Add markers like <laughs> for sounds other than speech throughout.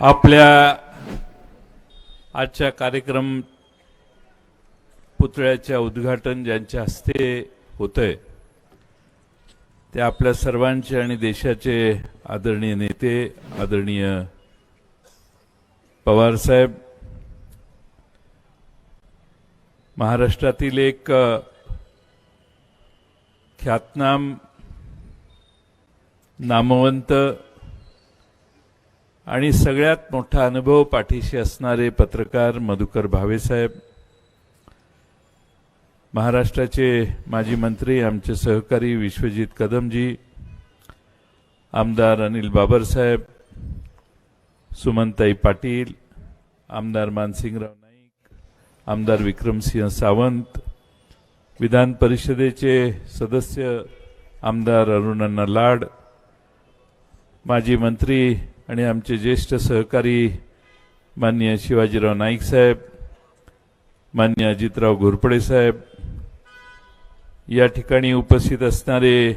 आपल्या आजच्या कार्यक्रम पुतळ्याच्या उद्घाटन ज्यांच्या हस्ते होतंय ते आपल्या सर्वांचे आणि देशाचे आदरणीय नेते आदरणीय पवार साहेब महाराष्ट्रातील एक ख्यातनाम नामवंत आणि सगळ्यात मोठा अनुभव पाठीशी असणारे पत्रकार मधुकर भावेसाहेब महाराष्ट्राचे माजी मंत्री आमचे सहकारी विश्वजित कदमजी आमदार अनिल बाबरसाहेब सुमनताई पाटील आमदार मानसिंगराव नाईक आमदार विक्रमसिंह सावंत विधान परिषदेचे सदस्य आमदार अरुणन्ना लाड माजी मंत्री आणि आमचे ज्येष्ठ सहकारी मान्य शिवाजीराव नाईक साहेब मान्य अजितराव घोरपडे साहेब या ठिकाणी उपस्थित असणारे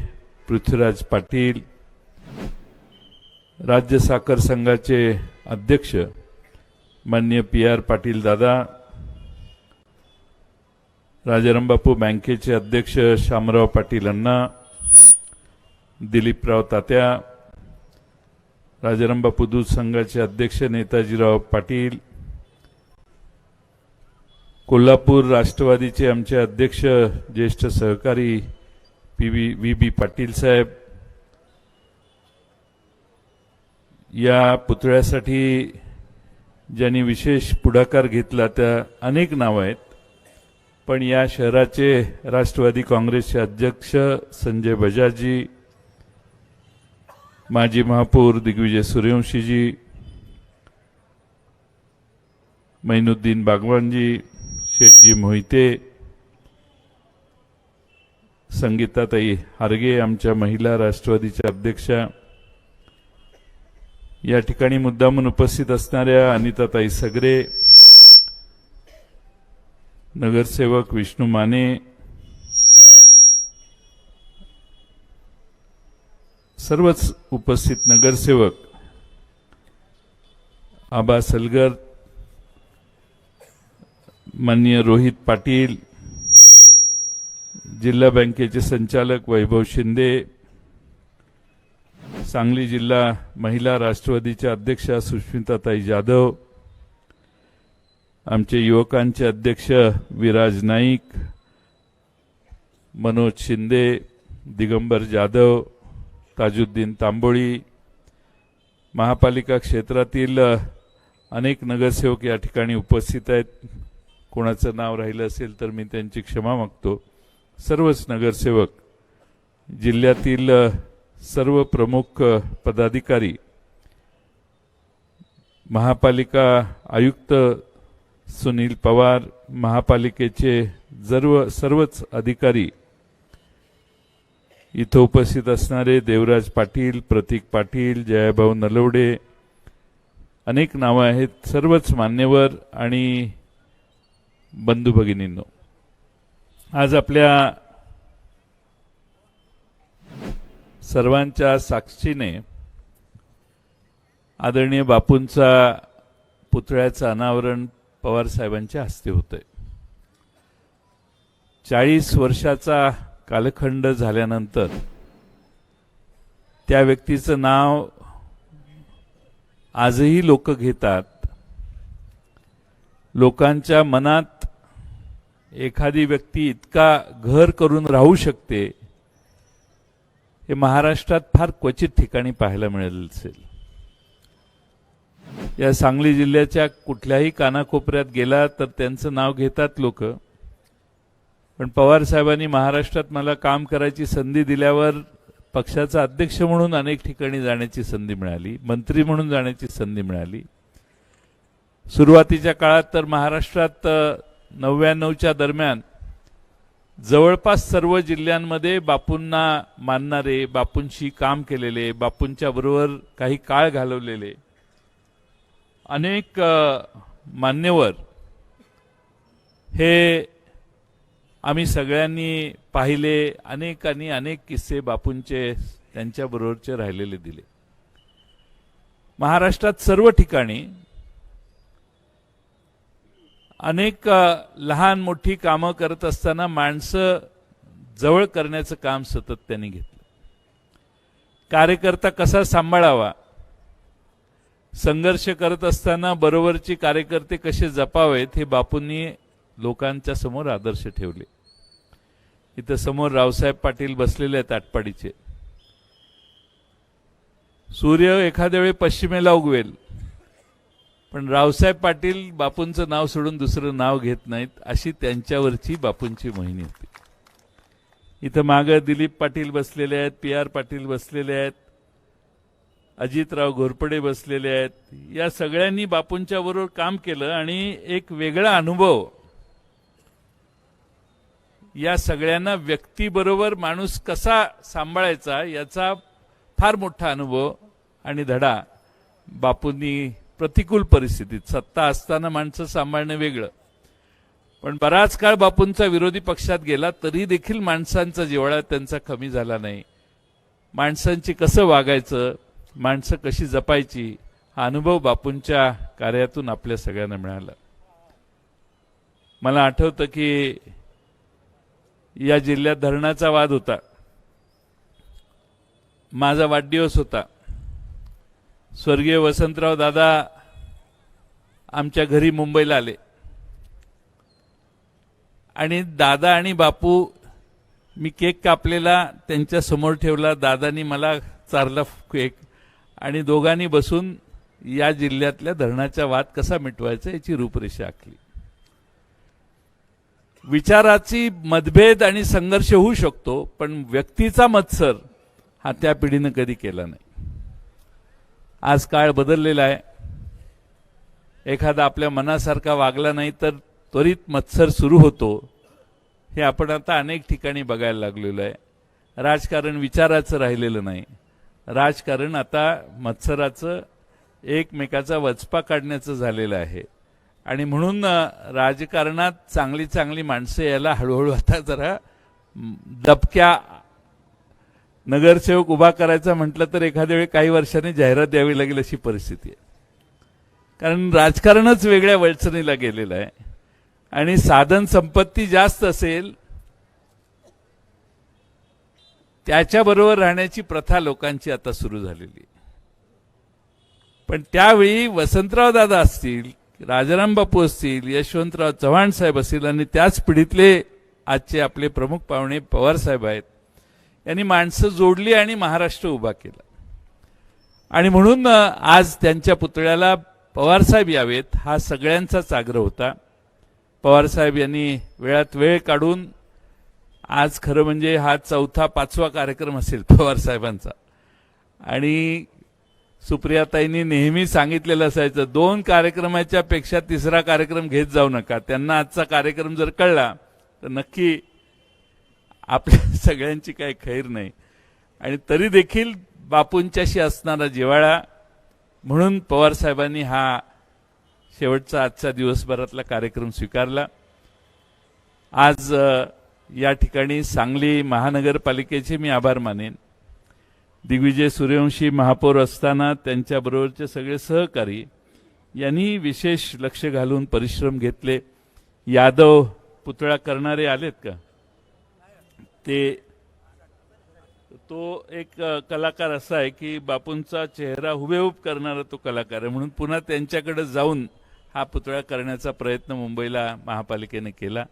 पृथ्वीराज पाटील राज्य साखर संघाचे अध्यक्ष मान्य पी आर पाटील दादा राजारामबापू बँकेचे अध्यक्ष शामराव पाटील अण्णा दिलीपराव तात्या राजारामबापू दूध संघाचे अध्यक्ष नेताजीराव पाटील कोल्हापूर राष्ट्रवादीचे आमचे अध्यक्ष ज्येष्ठ सहकारी P V V B Patil saheb. या पुतळ्यासाठी ज्यांनी विशेष पुढाकार घेतला त्या अनेक नावं आहेत. पण या शहराचे राष्ट्रवादी काँग्रेसचे अध्यक्ष संजय बजाजी माजी महापौर दिग्विजय सूर्यवंशीजी मैनुद्दीन बागवानजी शेठजी मोहिते संगीताताई हारगे आमच्या महिला राष्ट्रवादीच्या अध्यक्षा या ठिकाणी मुद्दामून उपस्थित असणाऱ्या अनिताताई सगरे नगरसेवक विष्णू माने सर्वच उपस्थित नगरसेवक आबा सलगर माननीय रोहित पाटील जिल्हा बँकेचे संचालक वैभव शिंदे सांगली जिल्हा महिला राष्ट्रवादीच्या अध्यक्षा सुष्मिताताई जाधव आमचे युवकांचे अध्यक्ष विराज नाईक मनोज शिंदे दिगंबर जाधव ताजुद्दीन तांबोळी महापालिका क्षेत्रातील अनेक नगरसेवक या ठिकाणी उपस्थित आहेत. कोणाचं नाव राहिलं असेल तर मी त्यांची क्षमा मागतो. सर्वच नगरसेवक जिल्ह्यातील सर्व प्रमुख पदाधिकारी महापालिका आयुक्त सुनील पवार महापालिकेचे सर्व सर्वच अधिकारी इथं उपस्थित असणारे देवराज पाटील प्रतीक पाटील जयाभाऊ नलवडे अनेक नावं आहेत सर्वच मान्यवर आणि बंधू भगिनींनो. आज आपल्या सर्वांच्या साक्षीने आदरणीय बापूंचा पुतळ्याचं अनावरण पवार साहेबांच्या हस्ते होतंय. चाळीस वर्षाचा कालखंड झाल्यानंतर त्या व्यक्तीचं नाव आजही लोक घेतात. लोकांच्या मनात एखादी व्यक्ती इतका घर करून राहू शकते हे महाराष्ट्रात फार क्वचित ठिकाणी पाहायला मिळेल असेल. या सांगली जिल्ह्याच्या कुठल्याही कानाकोपऱ्यात गेला तर त्यांचं नाव घेतात लोक. पण पवार साहेबांनी महाराष्ट्रात मला काम करायची संधी दिल्यावर पक्षाचा अध्यक्ष म्हणून अनेक ठिकाणी जाण्याची संधी मिळाली मंत्री म्हणून जाण्याची संधी मिळाली. सुरुवातीच्या काळात तर महाराष्ट्रात नव्याण्णवच्या दरम्यान जवळपास सर्व जिल्ह्यांमध्ये बापूंना मानणारे बापूंशी काम केलेले बापूंच्या बरोबर काही काळ घालवलेले अनेक मान्यवर हे आम्ही सगळ्यांनी पाहिले अनेकांनी अनेक किस्से बापूंचे त्यांच्याबरोबरचे राहिलेले दिले. महाराष्ट्रात सर्व ठिकाणी अनेक लहान मोठी कामं करत असताना माणसं जवळ करण्याचं काम सतत त्यांनी घेतलं. कार्यकर्ता कसा सांभाळावा? संघर्ष करत असताना बरोबरचे कार्यकर्ते कसे जपावेत हे बापूंनी लोकांच्या समोर आदर्श ठेवले. इथं समोर रावसाहेब पाटील बसलेले आहेत आटपाडीचे. सूर्य एखाद्या वेळी पश्चिमेला उगवेल. पण रावसाहेब पाटील बापूंचं नाव सोडून दुसरं नाव घेत नाहीत अशी त्यांच्यावरची बापूंची मोहिनी होती. इथं मागं दिलीप पाटील बसलेले आहेत पी आर पाटील बसलेले आहेत अजितराव घोरपडे बसलेले आहेत. या सगळ्यांनी बापूंच्या बरोबर काम केलं आणि एक वेगळा अनुभव या सगळ्यांना व्यक्तीबरोबर माणूस कसा सांभाळायचा याचा फार मोठा अनुभव आणि धडा बापूंनी प्रतिकूल परिस्थितीत. सत्ता असताना माणसं सांभाळणं वेगळं. पण बराच काळ बापूंचा विरोधी पक्षात गेला तरी देखील माणसांचा जिव्हाळा त्यांचा कमी झाला नाही. माणसांची कसं वागायचं माणसं कशी जपायची हा अनुभव बापूंच्या कार्यातून आपल्या सगळ्यांना मिळाला. मला आठवतं की या जिल्ह्यात धरणाचा वाद होता. माझा वाढदिवस होता. स्वर्गीय वसंतराव दादा आमच्या घरी मुंबईला आले. आणि दादा आणि बापू मी केक कापलेला त्यांच्यासमोर ठेवला. दादानी मला चारला केक आणि दोघांनी बसून या जिल्ह्यातल्या धरणाचा वाद कसा मिटवायचा याची रूपरेषा आखली. विचाराची मतभेद आणि संघर्ष होऊ शकतो पण व्यक्तीचा मत्सर हा त्या पिढीनं कधी केला नाही. आज काळ बदललेला आहे. एखादा आपल्या मनासारखा वागला नाही तर त्वरित मत्सर सुरू होतो. हे आपण आता अनेक ठिकाणी बघायला लागलेलो आहे. राजकारण विचाराचं राहिलेलं नाही. राजकारण आता मत्सराचं एकमेकाचा वचपा काढण्याचं झालेलं आहे. आणि म्हणून राजकारणात चांगली चांगली माणसं यायला हळूहळू आता जरा दबक्या नगरसेवक उभा करायचा म्हटलं तर एखाद्या वेळी काही वर्षांनी जाहिरात द्यावी लागेल अशी परिस्थिती आहे कारण राजकारणच वेगळ्या वळचणीला गेलेलं आहे आणि साधन संपत्ती जास्त असेल त्याच्याबरोबर राहण्याची प्रथा लोकांची आता सुरू झालेली आहे. पण त्यावेळी वसंतराव दादा असतील राजाराम बापू असतील यशवंतराव चव्हाण साहेब असतील आणि त्याच पिढीतले आजचे आपले प्रमुख पाहुणे पवार साहेब आहेत. यांनी माणसं जोडली आणि महाराष्ट्र उभा केला. आणि म्हणून आज त्यांच्या पुतळ्याला पवारसाहेब यावेत हा सगळ्यांचाच आग्रह होता. पवारसाहेब यांनी वेळात वेळ काढून आज खरं म्हणजे हा चौथा पाचवा कार्यक्रम असेल पवारसाहेबांचा आणि सुप्रियाताईंनी नेहमी सांगितलेलं असायचं दोन कार्यक्रमाच्या पेक्षा तिसरा कार्यक्रम घेत जाऊ नका. त्यांना आजचा कार्यक्रम जर कळला तर नक्की आपल्या <laughs> सगळ्यांची काही खैर नाही. आणि तरी देखील बापूंच्याशी असणारा जिव्हाळा म्हणून पवार साहेबांनी हा शेवटचा आजचा दिवसभरातला कार्यक्रम स्वीकारला. आज या ठिकाणी सांगली महानगरपालिकेचे मी आभार मानेन. दिग्विजय सूर्यवंशी महापौर असताना त्यांच्याबरोबरचे सगळे सहकारी यांनी विशेष लक्ष घालून परिश्रम घेतले. यादव पुतळा करणारे आलेत का? ते तो एक कलाकार असा आहे की बापूंचा चेहरा हुबेहूब करणारा तो कलाकार आहे. म्हणून पुन्हा त्यांच्याकडे जाऊन हा पुतळा करण्याचा प्रयत्न मुंबईला महापालिकेने केला.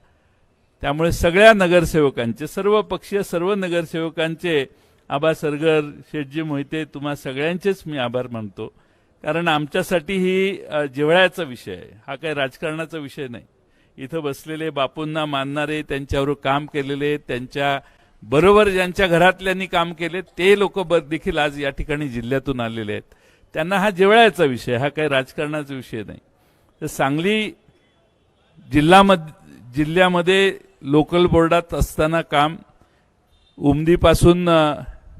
त्यामुळे सगळ्या नगरसेवकांचे सर्व पक्षीय सर्व नगरसेवकांचे आबा सरगर शेटजी मोहिते तुम्हा सगळ्यांचेच मी आभार मानतो. कारण आमच्यासाठी ही अ, जिव्हाळ्याचा विषय आहे. हा काही राजकारणाचा विषय नाही. इथं बसलेले बापूंना मानणारे त्यांच्यावर काम केलेले त्यांच्या बरोबर ज्यांच्या घरातल्यांनी काम केले ते लोक देखील आज या ठिकाणी जिल्ह्यातून आलेले आहेत. त्यांना हा जिव्हाळ्याचा विषय हा काही राजकारणाचा विषय नाही. तर सांगली जिल्हामध जिल्ह्यामध्ये लोकल बोर्डात असताना काम उमदीपासून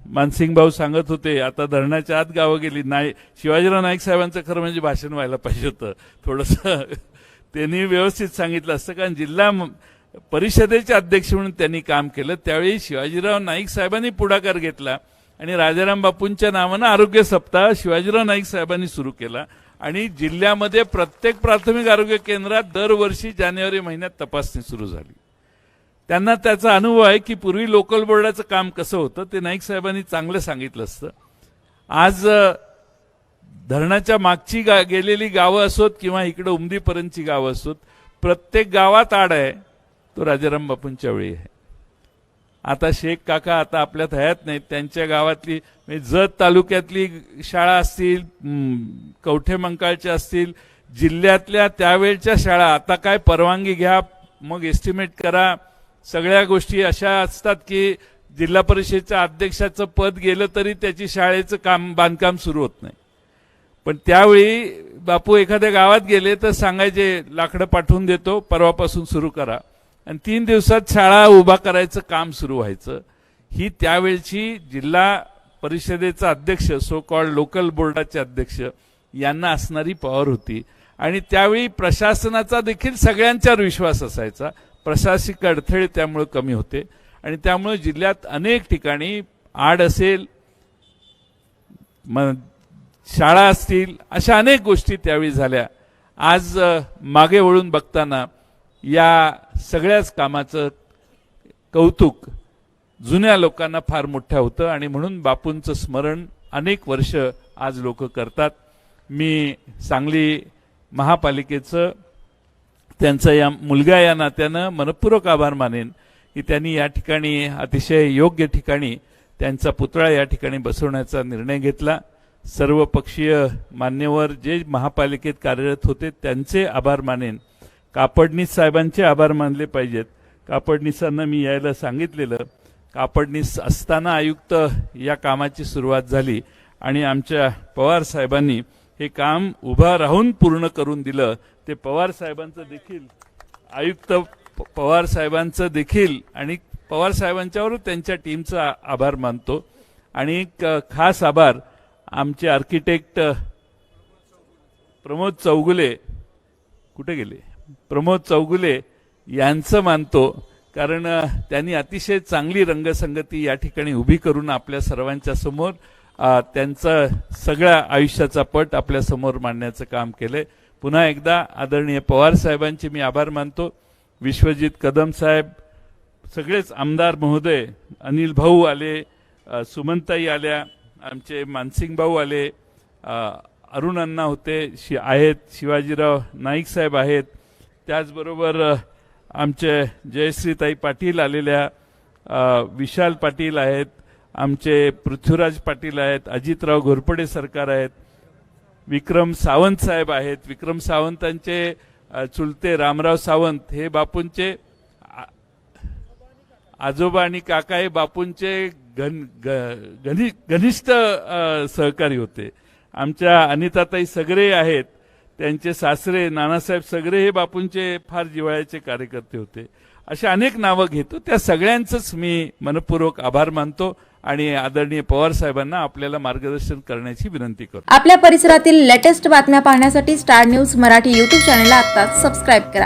मानसिंग भाऊ सांगत होते आता धरणाच्या आत गावं गेली. नाही शिवाजीराव नाईक साहेबांचं खरं म्हणजे भाषण व्हायला पाहिजे होतं. थोडंसं <laughs> त्यांनी व्यवस्थित सांगितलं असतं कारण जिल्हा परिषदेचे अध्यक्ष म्हणून त्यांनी काम केलं. त्यावेळी शिवाजीराव नाईक साहेबांनी पुढाकार घेतला आणि राजाराम बापूंच्या नावानं आरोग्य सप्ताह शिवाजीराव नाईक साहेबांनी सुरू केला. आणि जिल्ह्यामध्ये प्रत्येक प्राथमिक आरोग्य केंद्रात दरवर्षी जानेवारी महिन्यात तपासणी सुरू झाली. त्यांना त्याचा अनुभव आहे की पूर्वी लोकल बोर्डाचं काम कसं होतं ते नाईक साहेबांनी चांगलं सांगितलं असतं. आज धरणाच्या मागची गा गेलेली गावं असोत किंवा इकडं उमदीपर्यंतची गावं असोत प्रत्येक गावात आड आहे तो राजाराम बापूंच्या वेळी आहे. आता शेख काका आता आपल्यात हयात नाहीत त्यांच्या गावातली म्हणजे जत तालुक्यातली शाळा असतील कवठे मंकाळच्या असतील जिल्ह्यातल्या त्यावेळच्या शाळा आता काय परवानगी घ्या मग एस्टिमेट करा सगळ्या गोष्टी अशा असतात की जिल्हा परिषदेच्या अध्यक्षाचं पद गेलं तरी त्याची शाळेचं काम बांधकाम सुरू होत नाही. पण त्यावेळी बापू एखाद्या गावात गेले तर सांगायचे लाकडं पाठवून देतो परवापासून सुरू करा. आणि तीन दिवसात शाळा उभा करायचं काम सुरू व्हायचं. ही त्यावेळची जिल्हा परिषदेचा अध्यक्ष सो कॉल्ड लोकल बोर्डाचे अध्यक्ष यांना असणारी पॉवर होती. आणि त्यावेळी प्रशासनाचा देखील सगळ्यांच्यावर विश्वास असायचा. प्रशासकीय अडथळे त्यामुळे कमी होते आणि त्यामुळे जिल्ह्यात अनेक ठिकाणी आड असेल म- शाळा असतील अशा अनेक गोष्टी त्यावेळी झाल्या. आज मागे वळून बघताना या सगळ्याच कामाचं कौतुक जुन्या लोकांना फार मोठं होतं आणि म्हणून बापूंचं स्मरण अनेक वर्ष आज लोक करतात. मी सांगली महापालिकेचं त्यांचा या मुलगा या नात्यानं मनपूर्वक आभार मानेन की त्यांनी या ठिकाणी अतिशय योग्य ठिकाणी त्यांचा पुतळा या ठिकाणी बसवण्याचा निर्णय घेतला. सर्व पक्षीय मान्यवर जे महापालिकेत कार्यरत होते त्यांचे आभार मानेन. कापडणीस साहेबांचे आभार मानले पाहिजेत. कापडणीसांना मी यायला सांगितलेलं. कापडणीस असताना आयुक्त या कामाची सुरुवात झाली आणि आमच्या पवार साहेबांनी हे काम उभा राहून पूर्ण करून दिलं. ते पवार साहेबांचं देखील आयुक्त पवार साहेबांचं देखील आणि पवार साहेबांच्यावर त्यांच्या टीमचा आभार मानतो. आणि एक खास आभार आमचे आर्किटेक्ट प्रमोद चौगुले कुठे गेले? प्रमोद चौगुले यांचं मानतो कारण त्यांनी अतिशय चांगली रंगसंगती या ठिकाणी उभी करून आपल्या सर्वांच्या समोर त्यांचा सगळ्या आयुष्याचा पट आपल्यासमोर मांडण्याचं काम केलंय. पुन्हा एकदा आदरणीय पवार साहेबांचे मी आभार मानतो. विश्वजित कदम साहेब सगळेच आमदार महोदय अनिल भाऊ आले सुमंताई सुमनताई आल्या आमचे मानसिंग भाऊ आले अरुण अण्णा होते शि आहेत शिवाजीराव नाईक साहेब आहेत. त्याचबरोबर आमचे जयश्रीताई पाटील आलेल्या विशाल पाटील आहेत आमचे पृथ्वीराज पाटील आहेत अजितराव घोरपडे सरकार आहेत. विक्रम सावंत साहेब आहेत. विक्रम सावंतांचे चुलते रामराव सावंत हे बापूंचे आजोबा आणि काका हे बापूंचे घन ग- घनि- घनिष्ठ सहकारी होते. आमच्या अनिताताई सगरे आहेत. त्यांचे सासरे नानासाहेब सगरे हे बापूंचे फार जिव्हाळ्याचे कार्यकर्ते होते. अशा अनेक नावं घेतो. त्या सगळ्यांचंच मी मनपूर्वक आभार मानतो. आणि आदरणीय पवार साहेबांना आपल्याला मार्गदर्शन करण्याची विनंती करतो. आपल्या परिसरातील लेटेस्ट बातम्या पाहण्यासाठी स्टार न्यूज मराठी यूट्यूब चॅनलला आता सबस्क्राईब करा.